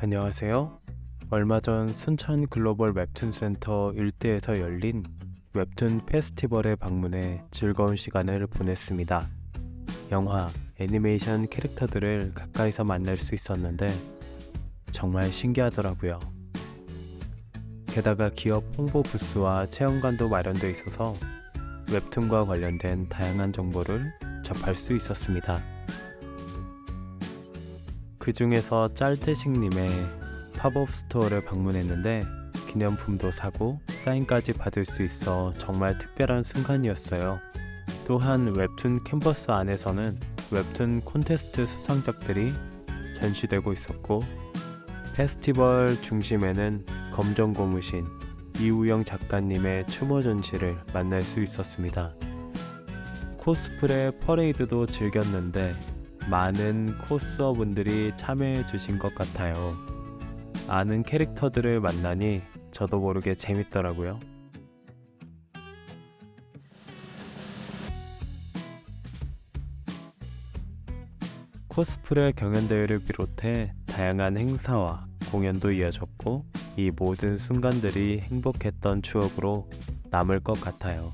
안녕하세요. 얼마 전 순천 글로벌 웹툰 센터 일대에서 열린 웹툰 페스티벌에 방문해 즐거운 시간을 보냈습니다. 영화, 애니메이션 캐릭터들을 가까이서 만날 수 있었는데 정말 신기하더라고요. 게다가 기업 홍보 부스와 체험관도 마련돼 있어서 웹툰과 관련된 다양한 정보를 접할 수 있었습니다. 그 중에서 짤태식님의 팝업 스토어를 방문했는데 기념품도 사고 사인까지 받을 수 있어 정말 특별한 순간이었어요. 또한 웹툰 캠퍼스 안에서는 웹툰 콘테스트 수상작들이 전시되고 있었고 페스티벌 중심에는 검정 고무신 이우영 작가님의 추모 전시를 만날 수 있었습니다. 코스프레 퍼레이드도 즐겼는데 많은 코스어분들이 참여해 주신 것 같아요. 아는 캐릭터들을 만나니 저도 모르게 재밌더라고요. 코스프레 경연대회를 비롯해 다양한 행사와 공연도 이어졌고 이 모든 순간들이 행복했던 추억으로 남을 것 같아요.